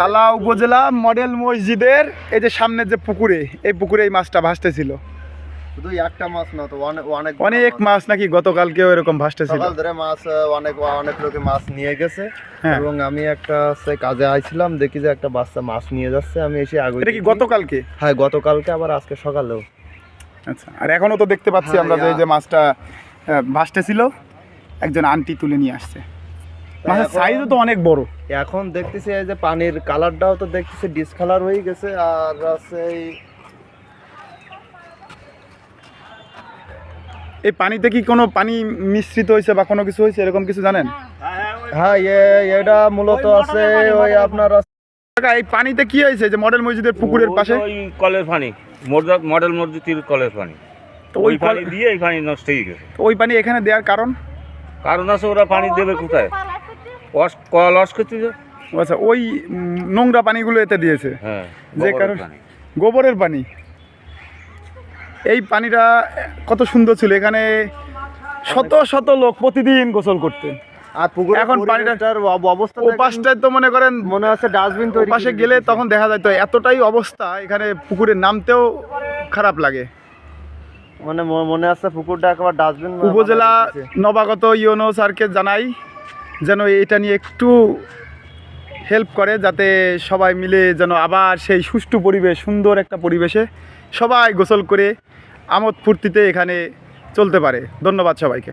তালা উপজেলা মডেল মসজিদের এই যে সামনের যে পুকুরে এই পুকুরে এই মাছটা ভাসতেছিল। শুধু একটা মাছ না তো অনেক অনেক অনেক মাছ। নাকি গতকালকেও এরকম ভাসতেছিল। সকাল ধরে মাছ অনেক অনেক লোকে মাছ নিয়ে গেছে। হ্যাঁ। এবং আমি একটা সে কাজে আইছিলাম দেখি যে একটা বাচ্চা মাছ নিয়ে যাচ্ছে আমি এসে আগে এটা কি গতকালকে? হ্যাঁ গতকালকে আবার আজকে সকালেও। আচ্ছা আর এখনও তো দেখতে পাচ্ছি হ্যাঁ, আমরা যে এই যে মাছটা ভাসতেছিল একজন আন্টি তুলে নিয়ে আসছে। মাছের সাইজও তো অনেক বড়। এখন দেখতেছি এই যে পানির কালারটাও তো দেখতেছি ডিসকালার হয়ে গেছে আর আছে এই পানিতে কি কোনো পানি মিশ্রিত হয়েছে বা কোনো কিছু হয়েছে? এরকম কিছু জানেন? হ্যাঁ এটা মূলত আছে ওই আপনার এই পানিতে কি হয়েছে? যে মডেল মসজিদের পুকুরের পাশে? ওই কলের পানি মডেল মসজিদের কলের পানি। তো ওই ওই পানি দিয়ে এই পানি নষ্ট হয়ে গেছে। ওই পানি এখানে দেওয়ার কারণ? কারণ আছে ওরা পানি দেবে কোথায়? করতে আচ্ছা ওই নোংরা পানিগুলো এতে দিয়েছে। হ্যাঁ যে কারণ- গোবরের পানি। এই পানিটা কত সুন্দর ছিল। এখানে শত শত লোক প্রতিদিন গোসল করতেন। আর পুকুর এখন অবস্থা তো মনে করেন মনে হচ্ছে ডাস্টবিন পাশে গেলে তখন দেখা যায় তো এতটাই অবস্থা এখানে পুকুরে নামতেও খারাপ লাগে। মানে ম- মনে হচ্ছে পুকুরটা একবার ডাস্টবিন উপজেলা নবাগত ইউনো স্যারকে জানাই যেন এটা নিয়ে একটু হেল্প করে যাতে সবাই মিলে যেন আবার সেই সুষ্ঠু পরিবেশ, সুন্দর একটা পরিবেশে সবাই গোসল করে আমোদ ফুর্তিতে এখানে চলতে পারে। ধন্যবাদ সবাইকে।